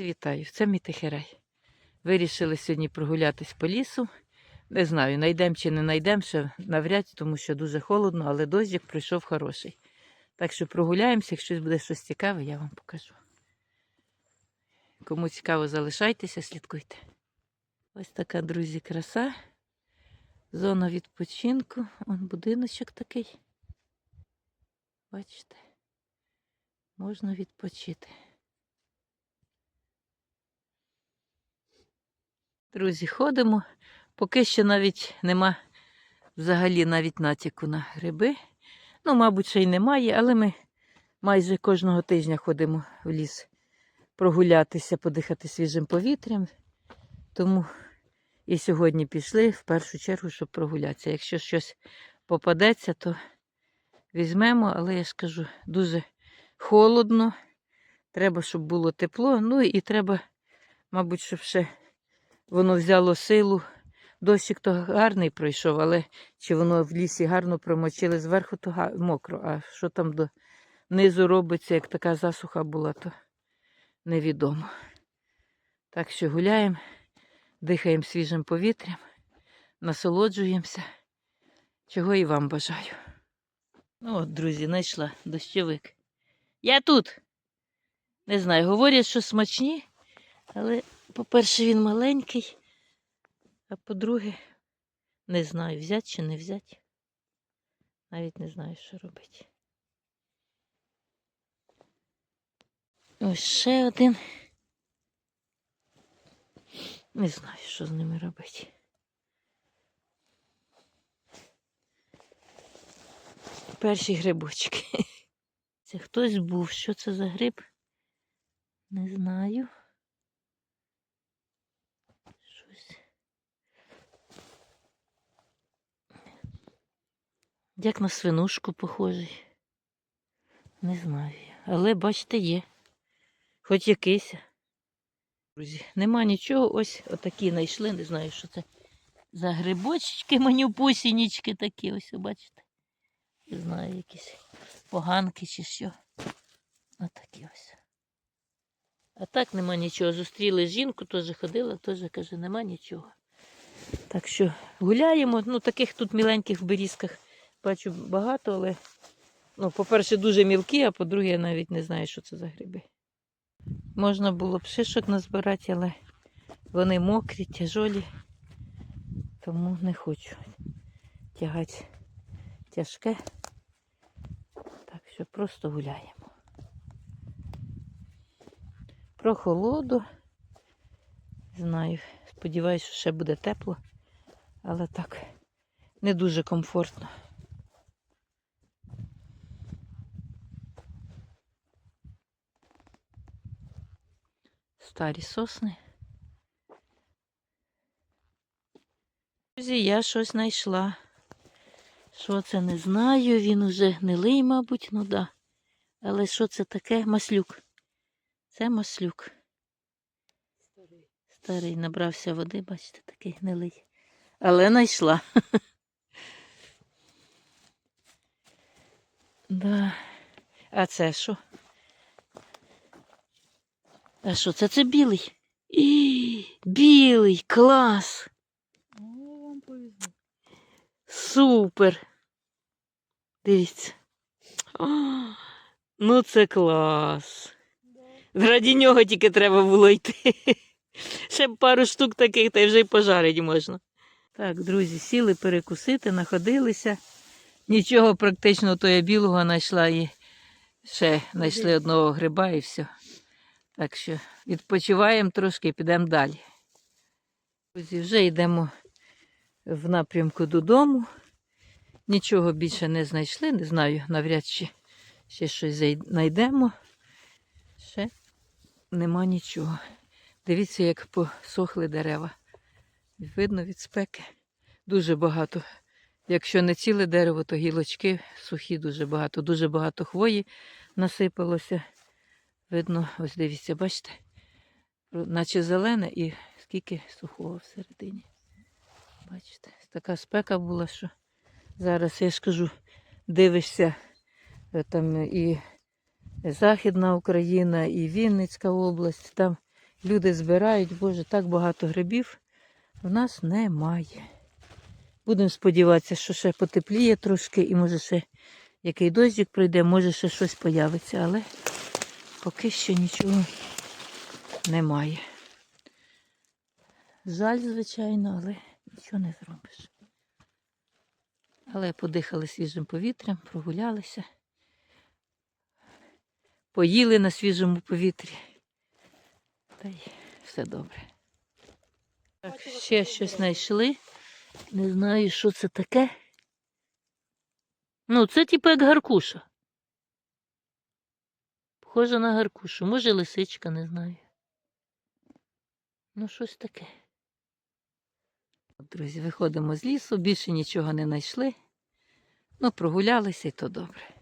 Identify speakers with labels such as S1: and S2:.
S1: Вітаю, це мій тихерай. Вирішили сьогодні прогулятись по лісу. Не знаю, знайдемо чи не знайдемо ще навряд, тому що дуже холодно, але дощик пройшов хороший. Так що прогуляємося, якщо буде щось цікаве, я вам покажу. Кому цікаво, залишайтеся, слідкуйте. Ось така, друзі, краса. Зона відпочинку. Он будиночок такий. Бачите? Можна відпочити. Друзі, ходимо. Поки що навіть нема взагалі навіть натяку на гриби. Ну, мабуть, ще й немає, але ми майже кожного тижня ходимо в ліс прогулятися, подихати свіжим повітрям. Тому і сьогодні пішли в першу чергу, щоб прогулятися. Якщо щось попадеться, то візьмемо, але я ж кажу, дуже холодно. Треба, щоб було тепло. Ну і треба, мабуть, щоб ще воно взяло силу. Дощик то гарний пройшов, але чи воно в лісі гарно промочили зверху, то га- мокро. А що там до низу робиться, як така засуха була, то невідомо. Так що гуляємо, дихаємо свіжим повітрям, насолоджуємося. Чого і вам бажаю. Ну от, друзі, знайшла дощовик. Я тут. Не знаю, говорять, що смачні, але, по-перше, він маленький, а по-друге, не знаю, взяти чи не взяти. Навіть не знаю, що робити. Ось ще один. Не знаю, що з ними робити. Перші грибочки. Це хтось був. Що це за гриб? Не знаю. Щось. Як на свинушку похожий. Не знаю. Але бачите, є. Хоч якийсь. Друзі, нема нічого. Ось отакі знайшли. Не знаю, що це за грибочки, манюпусінічки такі. Ось, бачите. Не знаю, якісь поганки чи що. Отакі ось. А так нема нічого. Зустріли жінку, теж ходила, теж каже, нема нічого. Так що гуляємо. Ну, таких тут міленьких в берізках бачу багато, але, ну, по-перше, дуже мілкі, а по-друге, я навіть не знаю, що це за гриби. Можна було б шишок назбирати, але вони мокрі, тяжолі, тому не хочу тягати тяжке. Так що просто гуляємо. Про холоду. Знаю, сподіваюся, що ще буде тепло, але так не дуже комфортно. Старі сосни. Друзі, я щось знайшла. Що це не знаю, він уже гнилий, мабуть, ну да. Але що це таке? Маслюк. Це маслюк. Старий Старий набрався води, бачите, такий гнилий. Але знайшла. Да. А це що? А що це? Це білий? І, білий, клас!
S2: О, вам повезло.
S1: Супер. Дивіться. О, ну це клас. Раді нього тільки треба було йти. Ще б пару штук таких, та й вже й пожарить можна. Так, друзі, сіли перекусити, находилися. Нічого практично то я білого знайшла і ще знайшли одного гриба і все. Так що відпочиваємо трошки і підемо далі. Друзі, вже йдемо в напрямку додому. Нічого більше не знайшли, не знаю, навряд чи ще щось знайдемо. Нема нічого. Дивіться, як посохли дерева. Видно від спеки. Дуже багато. Якщо не ціле дерево, то гілочки сухі дуже багато. Дуже багато хвої насипалося. Видно, ось дивіться, бачите, наче зелене і скільки сухого всередині. Бачите, така спека була, що зараз я ж кажу, дивишся е, там і Західна Україна, і Вінницька область, там Люди збирають, Боже, так багато грибів в нас немає. Будемо сподіватися, що ще потепліє трошки і може ще який дощик пройде, може ще щось появиться, але поки що нічого немає. Жаль, звичайно, але нічого не зробиш. Але подихали свіжим повітрям, прогулялися, поїли на свіжому повітрі. Та й все добре. Так, ще щось знайшли. Не знаю, що це таке. Ну, це типу як гаркуша. Похоже на гаркушу. Може лисичка, не знаю. Ну, щось таке. Друзі, виходимо з лісу, більше нічого не знайшли. Ну, прогулялися і то добре.